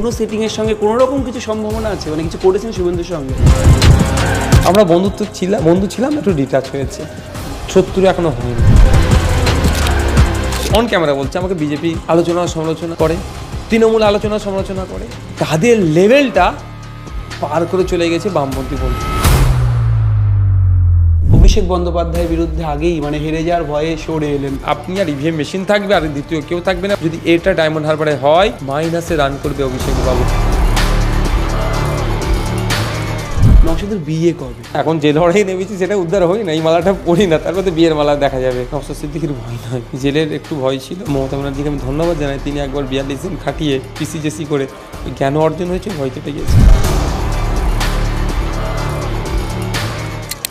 কোনো সেটিংয়ের সঙ্গে কোনো রকম কিছু সম্ভাবনা আছে? মানে কিছু করেছেন শুভেন্দুর সঙ্গে? আমরা বন্ধুত্ব ছিলাম বন্ধু ছিলাম, একটু ডিটাচ হয়েছে। সত্তর এখনও হয়নি। অন ক্যামেরা বলছে, আমাকে বিজেপি আলোচনা সমালোচনা করে, তৃণমূল আলোচনা সমালোচনা করে। তাদের লেভেলটা পার করে চলে গেছে বামপন্থী বন্ধু। অভিষেক বন্দ্যোপাধ্যায়ের বিরুদ্ধে আগেই মানে হেরে যাওয়ার ভয়ে সরে এলেন। আপনি আর ইভিএম মেশিন থাকবে আর দ্বিতীয় কেউ থাকবে না। যদি এটা ডায়মন্ড হারবারে হয় মাইনাসে রান করবে অভিষেক বাবু নকশাদের বিয়ে কবে? এখন যে লড়াই নেমেছি সেটা উদ্ধার হই না এই মালাটা পড়ি না তার মধ্যে বিয়ের মালা দেখা যাবে। নফসার সিদ্দিকির ভয় নয় জেলের একটু ভয় ছিল। মমতা ব্যানার্জিকে আমি ধন্যবাদ জানাই তিনি একবার বিয়াল্লিশ দিন খাটিয়ে পিসিজেসি করে জ্ঞান অর্জন হয়েছে ভয় কেটে গেছে।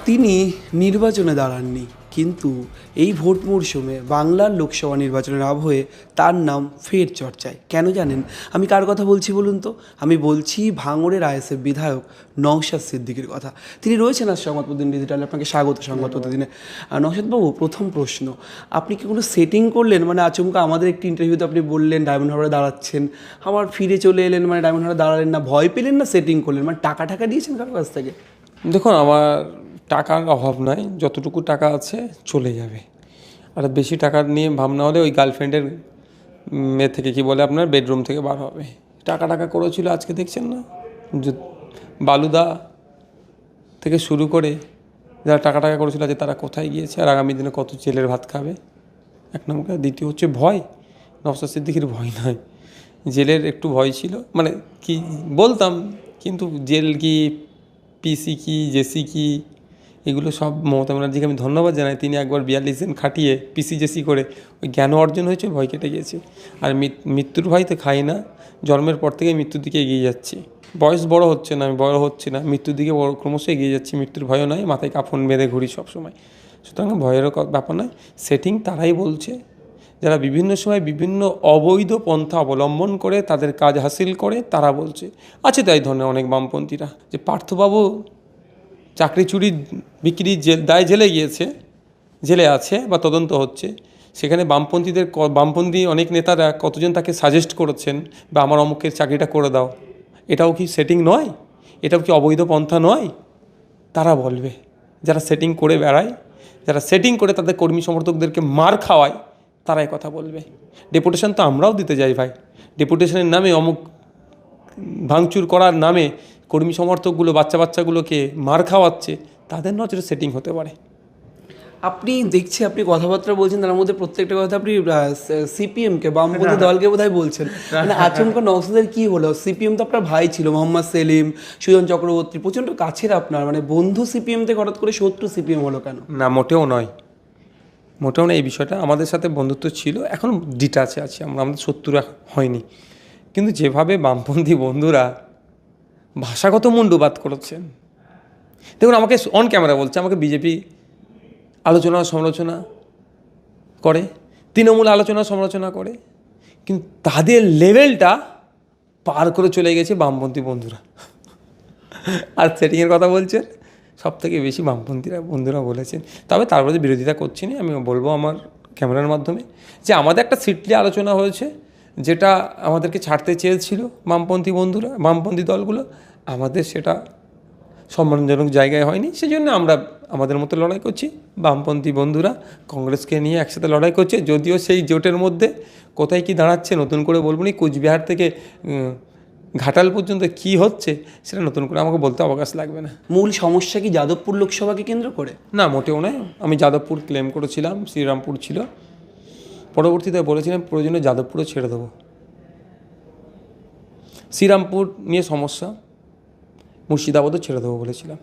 তিনি নির্বাচনে দাঁড়াননি, কিন্তু এই ভোট মরশুমে বাংলার লোকসভা নির্বাচনের আবহে তার নাম ফের চর্চায়। কেন জানেন? আমি কার কথা বলছি বলুন তো? আমি বলছি ভাঙড়ের আইএসএফ বিধায়ক নওশাদ সিদ্দিকির কথা। তিনি রয়েছেন আজ সংবাদপত্র ডিজিটালে, আপনাকে স্বাগত সংবাদ প্রতিদিনে নওশাদবাবু, প্রথম প্রশ্ন, আপনি কি কোনো সেটিং করলেন? মানে আচমকা আমাদের একটি ইন্টারভিউতে আপনি বললেন ডায়মন্ড হারবারে দাঁড়াচ্ছেন, আবার ফিরে চলে এলেন মানে ডায়মন্ড হারবারে দাঁড়ালেন না, ভয় পেলেন না সেটিং করলেন? মানে টাকা টাকা দিয়েছেন কারও কাছ থেকে? দেখুন, আমার টাকার অভাব নাই, যতটুকু টাকা আছে চলে যাবে। আর বেশি টাকা নিয়ে ভাবনা হলে ওই গার্লফ্রেন্ডের মেয়ে থেকে কি বলে আপনার, বেডরুম থেকে বার হবে। টাকা টাকা করেছিল আজকে দেখছেন না? বালুদা থেকে শুরু করে যারা টাকা টাকা করেছিল যে তারা কোথায় গিয়েছে আর আগামী দিনে কত জেলের ভাত খাবে? এক নম্বর। দ্বিতীয় হচ্ছে ভয়। নফসার সিদ্দিকির ভয় নয় জেলের একটু ভয় ছিল। মানে কি বলতাম, কিন্তু জেল কি, পিসি কি, জেসি কি এগুলো সব মমতা ব্যানার্জিকে আমি ধন্যবাদ জানাই। তিনি একবার বিয়াল্লিশ দিন খাটিয়ে পিসি জেসি করে ওই জ্ঞান অর্জন হয়েছে, ভয় কেটে গেছে আর মৃত্যুর ভয় তো খাই না, জন্মের পর থেকে মৃত্যুর দিকে এগিয়ে যাচ্ছি। বয়স বড় হচ্ছে না, আমি বড় হচ্ছি না, মৃত্যুর দিকে বড় ক্রমশ এগিয়ে যাচ্ছি, মৃত্যুর ভয়ও নয় মাথায় কাফন বেঁধে ঘুরি সবসময়। সুতরাং ভয়েরও ক- ব্যাপার নয় সেটিং তারাই বলছে। যারা বিভিন্ন সময় বিভিন্ন অবৈধ পন্থা অবলম্বন করে, তাদের কাজ হাসিল করে, তারা বলছে। আছে তাই ধরনের অনেক বামপন্থীরা, যে পার্থবাবু চাকরি, চুরি, বিক্রি দায় জেলে গিয়েছে জেলে আছে বা তদন্ত হচ্ছে। সেখানে বামপন্থীদের বামপন্থী অনেক নেতারা কতজন তাকে সাজেস্ট করেছেন বা আমার অমুকের চাকরিটা করে দাও। এটাও কি সেটিং নয়? এটাও কি অবৈধ পন্থা নয়? তারা বলবে। যারা সেটিং করে বেড়ায়, যারা সেটিং করে তাদের কর্মী সমর্থকদেরকে মার খাওয়ায় তারাই কথা বলবে। ডেপুটেশন তো আমরাও দিতে যাই ভাই। ডেপুটেশনের নামে অমুক ভাঙচুর করার নামে কর্মী সমর্থকগুলো বাচ্চা বাচ্চাগুলোকে মার খাওয়াচ্ছে তাদের নজরে সেটিং হতে পারে। আপনি দেখছি আপনি কথাবার্তা বলছেন তার মধ্যে প্রত্যেকটা কথা আপনি সিপিএম কে বামপন্থী দলকে বোধহয় বলছেন। মানে আচমকা নকশাদের কি হলো? সিপিএম তো আপনার ভাই ছিল মোহাম্মদ সেলিম সুজন চক্রবর্তী প্রচণ্ড কাছের আপনার মানে বন্ধু সিপিএম থেকে হঠাৎ করে শত্রু সিপিএম হলো কেন? না মোটেও নয়। মোটেও না এই বিষয়টা। আমাদের সাথে বন্ধুত্ব ছিল এখন ডিটাচে আছি আমরা আমাদের শত্রুরা হয়নি। কিন্তু যেভাবে বামপন্থী বন্ধুরা ভাষাগত মুন্ডুবাদ করেছেন দেখুন, আমাকে অন ক্যামেরা বলছে, আমাকে বিজেপি আলোচনা, সমালোচনা করে, তৃণমূল আলোচনা, সমালোচনা করে, কিন্তু তাদের লেভেলটা পার করে চলে গেছে বামপন্থী বন্ধুরা। আর সেটিংয়ের কথা বলছেন সব থেকে বেশি বামপন্থীরা, বন্ধুরা বলেছেন। তবে তার বিরোধিতা করছি না, আমি বলব আমার ক্যামেরার মাধ্যমে যে আমাদের একটা সিটলি আলোচনা হয়েছে যেটা আমাদেরকে ছাড়তে চেয়েছিল বামপন্থী বন্ধুরা বামপন্থী দলগুলো আমাদের সেটা সম্মানজনক জায়গায় হয়নি। সেই জন্য আমরা আমাদের মতো লড়াই করছি। বামপন্থী বন্ধুরা কংগ্রেসকে নিয়ে একসাথে লড়াই করছে। যদিও সেই জোটের মধ্যে কোথায় কি দাঁড়াচ্ছে নতুন করে বলব নি কুচবিহার থেকে ঘাটাল পর্যন্ত কি হচ্ছে সেটা নতুন করে আমাকে বলতে অবকাশ লাগবে না। মূল সমস্যা কি যাদবপুর লোকসভাকে কেন্দ্র করে? না মোটেও নয়। আমি যাদবপুর ক্লেম করেছিলাম শ্রীরামপুর ছিল। পরবর্তীতে বলেছিলাম প্রয়োজনে যাদবপুরও ছেড়ে দেবো। শ্রীরামপুর নিয়ে সমস্যা মুর্শিদাবাদও ছেড়ে দেবো বলেছিলাম।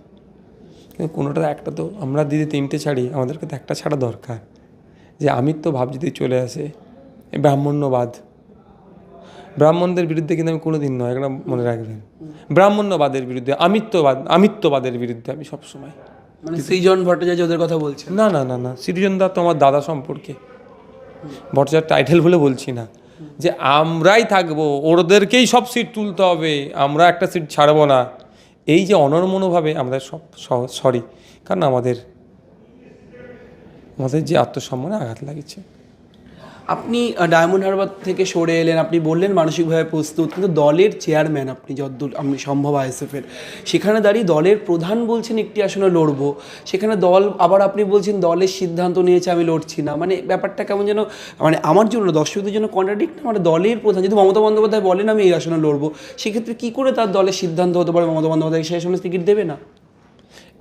কিন্তু কোনোটা একটা তো আমরা দিদি তিনটে ছাড়ি আমাদেরকে তো একটা ছাড়া দরকার। যে আমিত্ব ভাব যদি চলে আসে ব্রাহ্মণ্যবাদ। ব্রাহ্মণদের বিরুদ্ধে কিন্তু আমি কোনো দিন নয় একটা মনে রাখবেন। ব্রাহ্মণ্যবাদের বিরুদ্ধে আমিত্ববাদ আমিত্ববাদের বিরুদ্ধে আমি সবসময়। মানে সৃজন ভট্টাচার্য ওদের কথা বলছেন? না না না না সৃজন দা তো আমার দাদা সম্পর্কে। ভট্টাচার্য টাইটেল বলে বলছি না, যে আমরাই থাকব, ওদেরকেই সব সিট তুলতে হবে, আমরা একটা সিট ছাড়বো না। এই যে অনর্মনোভাবে আমরা সব সরি কারণ আমাদের আমাদের যে আত্মসম্মানে আঘাত লাগছে আপনি ডায়মন্ড হারবার থেকে সরে এলেন, আপনি বললেন মানসিকভাবে প্রস্তুত, কিন্তু দলের চেয়ারম্যান আপনি যতদূর আপনি সম্ভব আইএসএফের, সেখানে দাঁড়িয়ে দলের প্রধান বলছেন একটি আসনে লড়বো, সেখানে দল, আবার আপনি বলছেন দলের সিদ্ধান্ত নিয়েছে আমি লড়ছি না মানে ব্যাপারটা কেমন যেন মানে আমার জন্য, দর্শকদের জন্য কন্ট্রাডিক্ট না মানে দলের প্রধান যদি মমতা বন্দ্যোপাধ্যায় বলেন আমি এই আসনে লড়বো, সেক্ষেত্রে কী করে তার দলের সিদ্ধান্ত হতে পারে, মমতা বন্দ্যোপাধ্যায় সেই আসনে টিকিট দেবে না?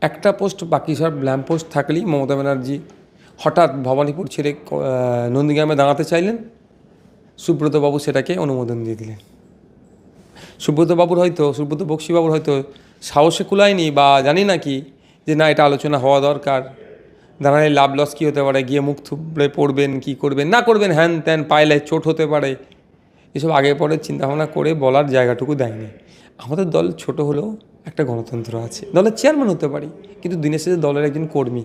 একটা পোস্ট বাকি সব ল্যাম্প পোস্ট থাকলেই মমতা ব্যানার্জি হঠাৎ ভবানীপুর ছেড়ে নন্দীগ্রামে দাঁড়াতে চাইলেন। সুব্রতবাবু সেটাকে অনুমোদন দিয়ে দিলেন। সুব্রতবাবুর হয়তো, সুব্রত বক্সিবাবুর হয়তো সাহসে কুলায়নি বা জানি না কি যে না, এটা আলোচনা হওয়া দরকার। দাঁড়ালে লাভ লস কী হতে পারে? গিয়ে মুখ থুবড়ে পড়বেন, কি করবেন? না করবেন, হ্যান ত্যান পায়ে চোট হতে পারে। এসব আগে পরে চিন্তাভাবনা করে বলার জায়গাটুকু দেয়নি। আমাদের দল ছোট হলেও একটা গণতন্ত্র আছে। দলের চেয়ারম্যান হতে পারি, কিন্তু দিনের শেষে দলের একজন কর্মী।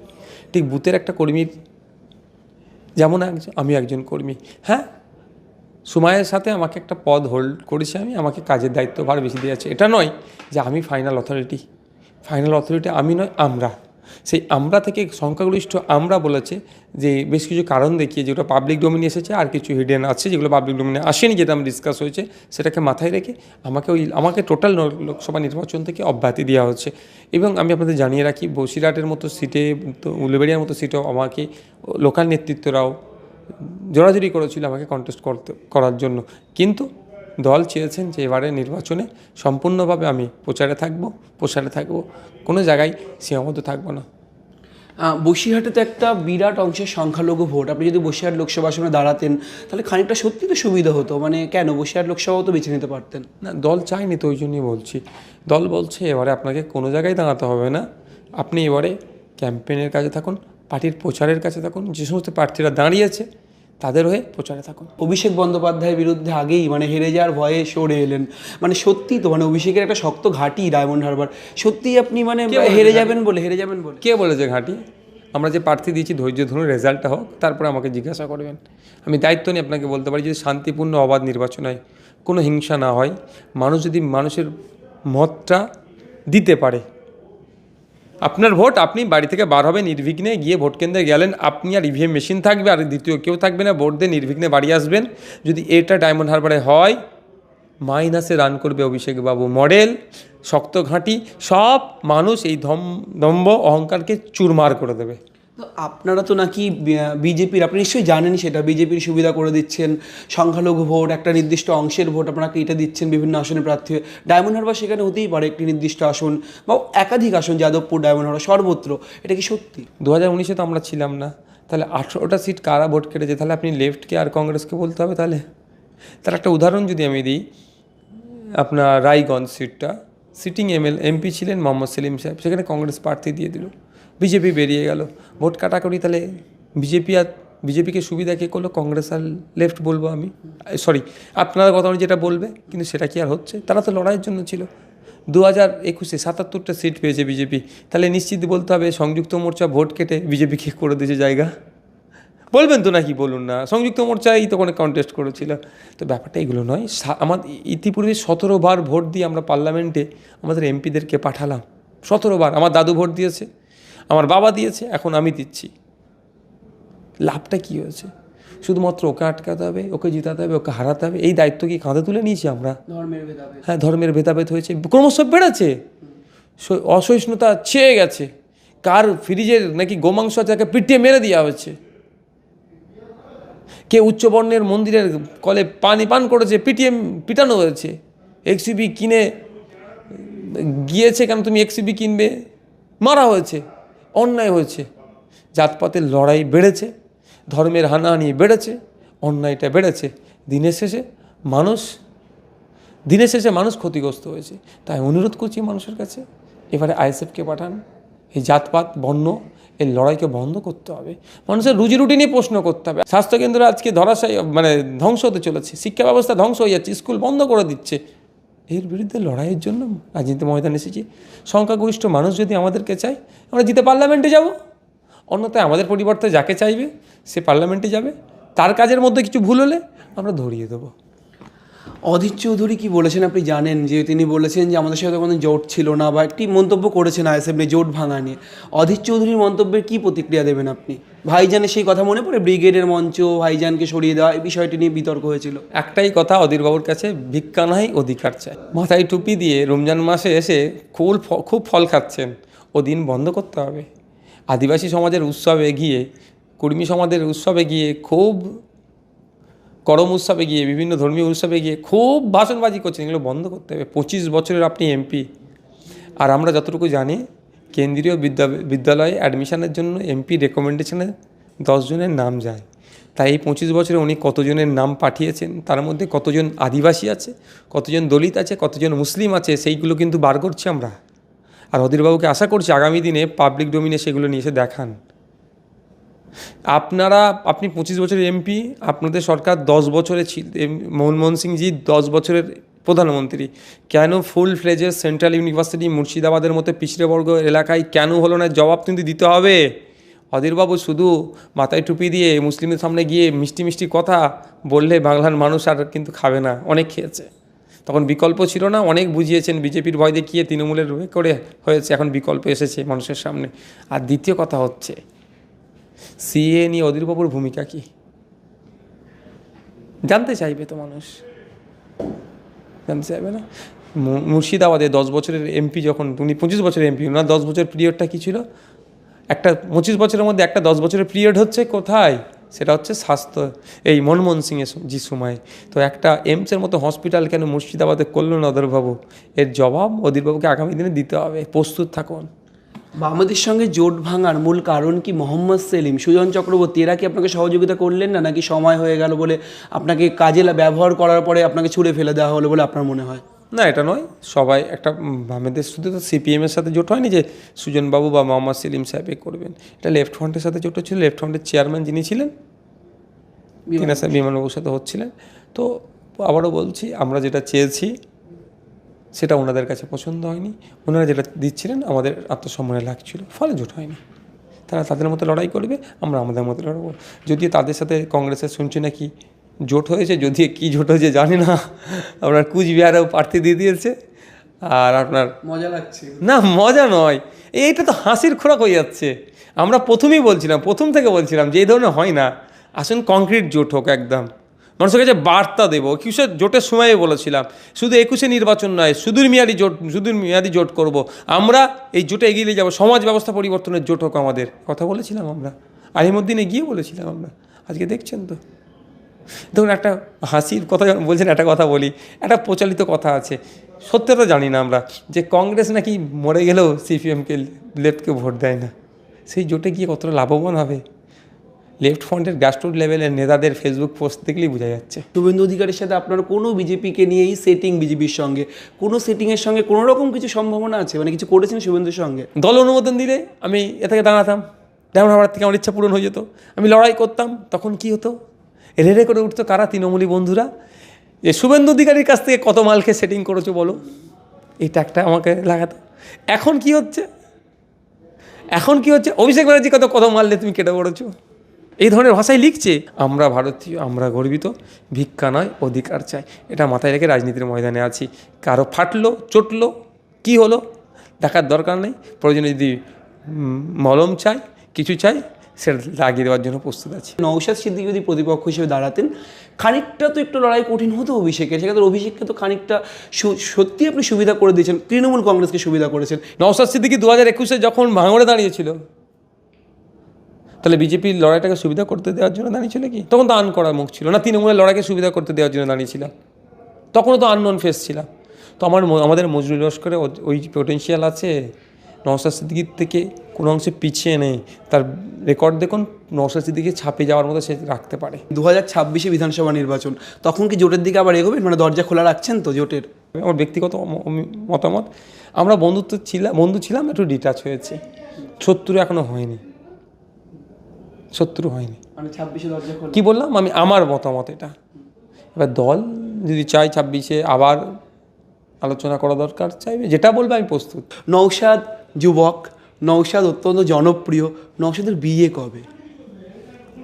ঠিক বুথের একটা কর্মীর যেমন একজন আমি একজন কর্মী। হ্যাঁ? সময়ের সাথে আমাকে একটা পদ হোল্ড করেছে আমি, আমাকে কাজের দায়িত্ব ভার বেশি দিয়েছে এটা নয় যে আমি ফাইনাল অথরিটি ফাইনাল অথরিটি আমি নয়, আমরা। সেই আমরা থেকে সংখ্যাগরিষ্ঠ আমরা বলেছে যে বেশ কিছু কারণ দেখিয়ে যেগুলো পাবলিক ডোমিনে এসেছে আর কিছু হিডেন আছে যেগুলো পাবলিক ডোমিনে আসেনি যেটা আমি ডিসকাস হয়েছে, সেটাকে মাথায় রেখে আমাকে ওই, আমাকে টোটাল লোকসভা নির্বাচন থেকে অব্যাহতি দেওয়া হচ্ছে। এবং আমি আপনাদের জানিয়ে রাখি, বসিরহাটের মতো সিটে উলুবেড়িয়ার মতো সিটেও আমাকে লোকাল নেতৃত্বরাও জোরাজুরি করেছিল আমাকে কন্টেস্ট করতে, করার জন্য। কিন্তু দল চেয়েছেন যে এবারে নির্বাচনে সম্পূর্ণভাবে আমি প্রচারে থাকব প্রচারে থাকব। কোনো জায়গায় সীমাবদ্ধ থাকব না। বসিরহাটে তো একটা বিরাট অংশের সংখ্যালঘু ভোট। আপনি যদি বসিরহাট লোকসভা আসনে দাঁড়াতেন তাহলে খানিকটা সত্যি তো সুবিধা হতো। মানে কেন? বসিরহাট লোকসভাও তো বেছে নিতে পারতেন। না দল চায়নি তো ওই জন্যই বলছি। দল বলছে এবারে আপনাকে কোনো জায়গায় দাঁড়াতে হবে না। আপনি এবারে ক্যাম্পেনের কাছে থাকুন পার্টির প্রচারের কাছে থাকুন। যে সমস্ত প্রার্থীরা দাঁড়িয়েছে তাদের হয়ে প্রচারে থাকুন। অভিষেক বন্দ্যোপাধ্যায়ের বিরুদ্ধে আগেই মানে হেরে যাওয়ার ভয়ে সরে এলেন। মানে সত্যি তো মানে অভিষেকের একটা শক্ত ঘাঁটি ডায়মন্ড হারবার। সত্যিই আপনি মানে হেরে যাবেন বলে হেরে যাবেন বলে। কে বলেছে ঘাঁটি? আমরা যে প্রার্থী দিয়েছি ধৈর্য ধরুন রেজাল্টটা হোক তারপরে আমাকে জিজ্ঞাসা করবেন। আমি দায়িত্ব নিয়ে আপনাকে বলতে পারি যদি শান্তিপূর্ণ অবাধ নির্বাচন হয় কোনো হিংসা না হয়। মানুষ যদি মানুষের মতটা দিতে পারে আপনার ভোট, আপনি বাড়ি থেকে বার হবে নির্বিঘ্নে গিয়ে ভোট কেন্দ্রে গেলেন, আপনি আর ইভিএম মেশিন থাকবে, আর দ্বিতীয় কেউ থাকবে না, ভোট দিয়ে নির্বিঘ্নে বাড়ি আসবেন। যদি এটা ডায়মন্ড হারবারে হয় মাইনাসে রান করবে অভিষেকবাবু মডেল শক্ত ঘাঁটি, সব মানুষ এই ধম, দম্ভ অহংকারকে চুরমার করে দেবে। তো আপনারা তো নাকি বিজেপির, আপনি নিশ্চয়ই জানেন সেটা, বিজেপির সুবিধা করে দিচ্ছেন, সংখ্যালঘু ভোট, একটা নির্দিষ্ট অংশের ভোট আপনাকে এটা দিচ্ছেন বিভিন্ন আসনে প্রার্থী ডায়মন্ড হারবার সেখানে হতেই পারে একটি নির্দিষ্ট আসন বা একাধিক আসন, যাদবপুর, ডায়মন্ড হারবার, সর্বত্র। এটা কি সত্যি? দু হাজার উনিশে তো আমরা ছিলাম না। তাহলে আঠেরোটা সিট কারা ভোট কেটেছে? তাহলে আপনি লেফটকে আর কংগ্রেসকে বলতে হবে তাহলে? তার একটা উদাহরণ যদি আমি দিই, আপনার রায়গঞ্জ সিটটা, সিটিং এমএল এমপি ছিলেন মোহাম্মদ সেলিম সাহেব, সেখানে কংগ্রেস প্রার্থী দিয়ে দিল। বিজেপি বেরিয়ে গেল। ভোট কাটাকরি তাহলে বিজেপি আর বিজেপিকে সুবিধা কে করল? কংগ্রেস আর লেফট বলব আমি। সরি আপনারা কথা যেটা বলবে, কিন্তু সেটা কি আর হচ্ছে? তারা তো লড়াইয়ের জন্য ছিল। দু হাজার একুশে সাতাত্তরটা সিট পেয়েছে বিজেপি। তাহলে নিশ্চিত বলতে হবে, সংযুক্ত মোর্চা ভোট কেটে বিজেপিকে করে দিয়েছে জায়গা। বলবেন তো নাকি, বলুন না। সংযুক্ত মোর্চাই তো কোনো কন্টেস্ট করেছিল। তো ব্যাপারটা এগুলো নয়। আমার ইতিপূর্বে সতেরো বার ভোট দিয়ে আমরা পার্লামেন্টে আমাদের এমপিদেরকে পাঠালাম। সতেরো বার। আমার দাদু ভোট দিয়েছে। আমার বাবা দিয়েছে এখন আমি দিচ্ছি। লাভটা কী হয়েছে? শুধুমাত্র ওকে আটকাতে হবে ওকে জিতাতে হবে ওকে হারাতে হবে এই দায়িত্ব কি কাঁধে তুলে নিয়েছি আমরা? হ্যাঁ ধর্মের ভেদাভেদ হয়েছে ক্রমশ বেড়েছে। অসহিষ্ণুতা ছেয়ে গেছে। কার ফ্রিজের নাকি গোমাংস আছে তাকে পিটিয়ে মেরে দেওয়া হয়েছে। কে উচ্চবর্ণের মন্দিরের কলে পানি পান করেছে পিটিয়ে পিটানো হয়েছে। এক্সিবি কিনে গিয়েছে কেন তুমি এক্সিবি কিনবে? মারা হয়েছে। অন্যায় হয়েছে। জাতপাতের লড়াই বেড়েছে, ধর্মের হানাহানি বেড়েছে, অন্যায়টা বেড়েছে। দিনের শেষে মানুষ, দিনের শেষে মানুষ ক্ষতিগ্রস্ত হয়েছে। তাই অনুরোধ করছি মানুষের কাছে, এবারে আইএসএফকে পাঠান। এই জাতপাত, বর্ণ, এই লড়াইকে বন্ধ করতে হবে। মানুষের রুজি রুটি নিয়ে প্রশ্ন করতে হবে। স্বাস্থ্যকেন্দ্র আজকে ধরাশায়ী মানে ধ্বংস হতে চলেছে। শিক্ষা ব্যবস্থা ধ্বংস হয়ে যাচ্ছে, স্কুল বন্ধ করে দিচ্ছে। এর বিরুদ্ধে লড়াইয়ের জন্য রাজনীতি ময়দান এসেছি। সংখ্যাগরিষ্ঠ মানুষ যদি আমাদেরকে চায়, আমরা জিতে পার্লামেন্টে যাব। অন্যথায় আমাদের পরিবর্তে যাকে চাইবে, সে পার্লামেন্টে যাবে। তার কাজের মধ্যে কিছু ভুল হলে আমরা ধরিয়ে দেবো। অধীর চৌধুরী কি বলেছেন আপনি জানেন? যে তিনি বলেছেন যে আমাদের সাথে কোনো জোট ছিল না বা একটি মন্তব্য করেছেন আইএসএফ জোট ভাঙা নিয়ে। অধীর চৌধুরীর মন্তব্যের কি প্রতিক্রিয়া দেবেন আপনি? ভাইজানের সেই কথা মনে পড়ে? ব্রিগেডের মঞ্চ, ভাইজানকে সরিয়ে দেওয়া, এই বিষয়টি নিয়ে বিতর্ক হয়েছিল। একটাই কথা, অধীরবাবুর কাছে ভিক্ষা নাই, অধিকার চাই। মাথায় টুপি দিয়ে রমজান মাসে এসে খুব খুব ফল খাচ্ছেন। ও দিন বন্ধ করতে হবে। আদিবাসী সমাজের উৎসবে গিয়ে, কুর্মী সমাজের উৎসবে গিয়ে খুব করম উৎসবে গিয়ে, বিভিন্ন ধর্মীয় উৎসবে গিয়ে খুব ভাষণবাজি করছেন। এগুলো বন্ধ করতে হবে। পঁচিশ বছরের আপনি এমপি। আর আমরা যতটুকু জানি, কেন্দ্রীয় বিদ্যা বিদ্যালয়ে অ্যাডমিশনের জন্য এমপি রেকমেন্ডেশনে দশজনের নাম যায়। তাই এই পঁচিশ বছরে উনি কতজনের নাম পাঠিয়েছেন, তার মধ্যে কতজন আদিবাসী আছে, কতজন দলিত আছে, কতজন মুসলিম আছে, সেইগুলো কিন্তু বার করছি আমরা। আর অধীরবাবুকে আশা করছি আগামী দিনে পাবলিক ডোমিনে সেগুলো নিয়ে এসে দেখান। আপনারা, আপনি পঁচিশ বছরের এমপি আপনাদের সরকার দশ বছরে মনমোহন সিংজি দশ বছরের প্রধানমন্ত্রী। কেন ফুল ফ্লেজের সেন্ট্রাল ইউনিভার্সিটি মুর্শিদাবাদের মতো পিছড়েবর্গ এলাকায় কেন হলো না জবাব কিন্তু দিতে হবে? অধীরবাবু শুধু মাথায় টুপি দিয়ে মুসলিমদের সামনে গিয়ে মিষ্টি মিষ্টি কথা বললে বাংলার মানুষ আর কিন্তু খাবে না, অনেক খেয়েছে। তখন বিকল্প ছিল না, অনেক বুঝিয়েছেন বিজেপির ভয় দেখিয়ে তৃণমূলের করে হয়েছে, এখন বিকল্প এসেছে মানুষের সামনে। আর দ্বিতীয় কথা হচ্ছে সিএ নিয়ে অধীরবাবুর ভূমিকা কি? জানতে চাইবে তো মানুষ। জানতে চাইবে না? মুর্শিদাবাদে দশ বছরের এমপি যখন, উনি পঁচিশ বছরের এমপি ওনার দশ বছরের পিরিয়ডটা কী ছিল? একটা পঁচিশ বছরের মধ্যে একটা দশ বছরের পিরিয়ড হচ্ছে কোথায়? সেটা হচ্ছে স্বাস্থ্য, এই মনমোহন সিংয়ের যে সময়। তো একটা এমসের মতো হসপিটাল কেন মুর্শিদাবাদে করল না অধীরবাবু? এর জবাব অধীরবাবুকে আগামী দিনে দিতে হবে। প্রস্তুত থাকুন। বাংলাদেশের সঙ্গে জোট ভাঙার মূল কারণ কি মোহাম্মদ সেলিম? সুজন চক্রবর্তী এরা কি আপনাকে সহযোগিতা করলেন না নাকি সময় হয়ে গেল বলে আপনাকে কাজে ব্যবহার করার পরে আপনাকে ছুড়ে ফেলে দেওয়া হলো বলে আপনার মনে হয়? না এটা নয়। সবাই একটা বামেদের শুধু তো সিপিএমের সাথে জোট হয়নি যে সুজনবাবু বা মোহাম্মদ সেলিম সাহেব করবেন। এটা লেফট ফ্রন্টের সাথে জোট ছিল লেফট ফ্রন্টের চেয়ারম্যান যিনি ছিলেন তিনি স্যার বিমানবাবুর সাথে হচ্ছিলেন। তো আবারও বলছি আমরা যেটা চেয়েছি সেটা ওনাদের কাছে পছন্দ হয়নি। ওনারা যেটা দিচ্ছিলেন আমাদের আত্মসম্মানে লাগছিল ফলে জোট হয়নি। তারা তাদের মতো লড়াই করবে আমরা আমাদের মতো লড়াবো। যদিও তাদের সাথে কংগ্রেসের শুনছি নাকি জোট হয়েছে যদিও কী জোট হয়েছে জানি না। আপনার কুচবিহারেও প্রার্থী দিয়ে দিয়েছে আর আপনার মজা লাগছে। না মজা নয়। এইটা তো হাসির খোরাক হয়ে যাচ্ছে। আমরা প্রথমেই বলছিলাম প্রথম থেকে বলছিলাম যে এই ধরনের হয় না। আসুন কংক্রিট জোট হোক একদম। মানুষের কাছে বার্তা দেবো। একুশে জোটের সময়ে বলেছিলাম, শুধু একুশে নির্বাচন নয়, সুদূর মেয়াদি জোট, সুদূর মেয়াদি জোট করব। আমরা এই জোটে এগিয়ে যাব। সমাজ ব্যবস্থা পরিবর্তনের জোট হোক আমাদের। কথা বলেছিলাম আমরা। আলিমুদ্দিনে গিয়ে বলেছিলাম আমরা। আজকে দেখছেন তো। ধরুন একটা হাসির কথা যখন বলছেন, একটা কথা বলি, একটা প্রচলিত কথা আছে। সত্যতা জানি না আমরা, যে কংগ্রেস নাকি মরে গেলেও সিপিএমকে, লেফটকে ভোট দেয় না। সেই জোটে গিয়ে কতটা লাভবান হবে? লেফট ফ্রন্টের গ্রাসরুট লেভেলের নেতাদের ফেসবুক পোস্ট দেখলেই বোঝা যাচ্ছে। শুভেন্দু অধিকারীর সাথে আপনার কোনো বিজেপিকে নিয়েই সেটিং বিজেপির সঙ্গে কোনো সেটিংয়ের সঙ্গে কোনো রকম কিছু সম্ভাবনা আছে? মানে কিছু করেছেন শুভেন্দুর সঙ্গে? দল অনুমোদন দিলে আমি এ থেকে দাঁড়াতাম। যেমন আমার থেকে আমার ইচ্ছা পূরণ হয়ে যেত। আমি লড়াই করতাম তখন কি হতো? রেড়ে করে উঠতো কারা? তৃণমূলী বন্ধুরা। যে শুভেন্দু অধিকারীর কাছ থেকে কত মালকে সেটিং করেছ বলো? এই ট্যাগটা আমাকে লাগাতো। এখন কি হচ্ছে? এখন কি হচ্ছে? অভিষেক ব্যানার্জি কত কত মারলে তুমি কেটে পড়েছো? এই ধরনের ভাষায় লিখছে। আমরা ভারতীয় আমরা গর্বিত। ভিক্ষা নয় অধিকার চাই। এটা মাথায় রেখে রাজনীতির ময়দানে আছি। কারও ফাটলো চটলো কি হলো দেখার দরকার নেই। প্রয়োজনে যদি মলম চাই কিছু চাই সেটা লাগিয়ে দেওয়ার জন্য প্রস্তুত আছি। নৌশাদ সিদ্দিকি যদি প্রতিপক্ষ হিসেবে দাঁড়াতেন খানিকটা তো একটু লড়াই কঠিন হতো অভিষেকের। সেক্ষেত্রে অভিষেককে তো খানিকটা সু- সত্যি আপনি সুবিধা করে দিয়েছেন। তৃণমূল কংগ্রেসকে সুবিধা করেছেন। নওসাদ সিদ্দিকি দু হাজার একুশে যখন ভাঙড়ে দাঁড়িয়েছিল তাহলে বিজেপির লড়াইটাকে সুবিধা করতে দেওয়ার জন্য দাঁড়িয়েছিল কি? তখন তো আন করার মুখ ছিল না তৃণমূলের লড়াইকে সুবিধা করতে দেওয়ার জন্য দাঁড়িয়েছিলাম তখনও তো আননোন ফেস ছিলাম। তো আমার আমাদের মজুরি লস্করে ওই পোটেন্সিয়াল আছে নওসাদ সিদ্দিকির থেকে কোনো অংশে পিছিয়ে নেই তার রেকর্ড দেখুন নওসাদ সিদ্দিকি ছাপে যাওয়ার মতো সে রাখতে পারে। দু হাজার ছাব্বিশে বিধানসভা নির্বাচন তখন কি জোটের দিকে আবার এগোবেন? মানে দরজা খোলা রাখছেন তো জোটের? আমার ব্যক্তিগত মতামত আমরা বন্ধুত্ব ছিলাম বন্ধু ছিলাম একটু ডিটাচ হয়েছে। সত্তর এখনও হয়নি। সত্তর হয়নি। মানে কি বললাম? আমি আমার মতামত এটা। এবার দল যদি চাই ছাব্বিশে আবার আলোচনা করা দরকার চাইবে। যেটা বলবে আমি প্রস্তুত। নৌশাদ যুবক নৌশাদ অত্যন্ত জনপ্রিয়। নৌশাদের বিয়ে কবে?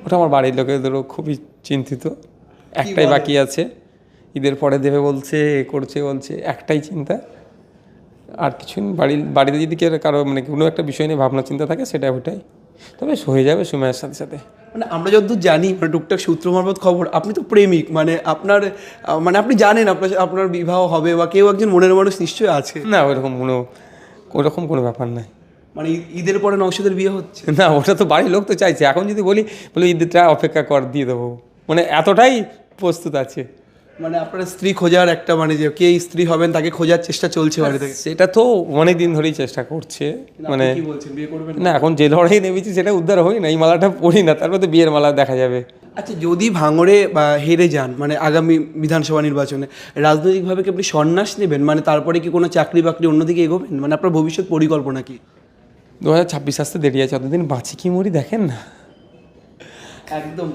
ওটা আমার বাড়ির লোকেদেরও খুবই চিন্তিত। একটাই বাকি আছে। ঈদের পরে দেবে বলছে এ করছে বলছে একটাই চিন্তা। আর কিছু নেই। বাড়ির বাড়িতে যদি কারও মানে কোনো একটা বিষয় নিয়ে ভাবনা চিন্তা থাকে সেটা ওটাই তবে হয়ে যাবে সময়ের সাথে সাথে। মানে আমরা যতদূর জানি মানে টুকটাক সূত্র মারফত খবর আপনি তো প্রেমিক মানে আপনার মানে আপনি জানেন আপনার আপনার বিবাহ হবে বা কেউ একজন মনের মানুষ নিশ্চয়ই আছে। না ওইরকম কোনো ওরকম কোনো ব্যাপার নাই। মানে ঈদের পরে নৌশাদের বিয়ে হচ্ছে? না ওটা তো বাড়ির লোক তো চাইছে। এখন যদি বলি বলে ঈদটা অপেক্ষা কর দিয়ে দেবো। মানে এতটাই প্রস্তুত আছে। মানে আপনার স্ত্রী খোঁজার একটা মানে যে কে স্ত্রী হবেন তাকে খোঁজার চেষ্টা চলছে বাড়ি থেকে? সেটা তো অনেক দিন ধরেই চেষ্টা করছে মানে কি বলছেন বিয়ে করবেন না? এখন যে লড়াই নেমেছি সেটা উদ্ধার হই না এই মালাটা পড়ি না তারপর তো বিয়ের মালা দেখা যাবে। আচ্ছা যদি ভাঙড়ে বা হেরে যান মানে আগামী বিধানসভা নির্বাচনে রাজনৈতিকভাবে কি আপনি সন্ন্যাস নেবেন? মানে তারপরে কি কোনো চাকরি বাকরি অন্যদিকে এগোবেন? মানে আপনার ভবিষ্যৎ পরিকল্পনা কি? দু হাজার ছাব্বিশ আসতে দেরি আছে অতদিন বাঁচি কি মরি দেখেন না। একদম।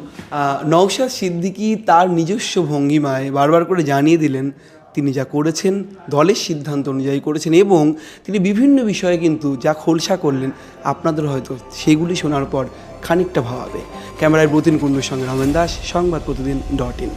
নওশাদ সিদ্দিকি তার নিজস্ব ভঙ্গিমায় বারবার করে জানিয়ে দিলেন, তিনি যা করেছেন, দলের সিদ্ধান্ত অনুযায়ী করেছেন এবং তিনি বিভিন্ন বিষয়ে কিন্তু যা খোলসা করলেন, আপনাদের হয়তো সেগুলি শোনার পর খানিকটা ভাবাবে। ক্যামেরায় ব্রতিন কুণ্ডুর সঙ্গে রমেন দাস, সংবাদ প্রতিদিন ডট ইন।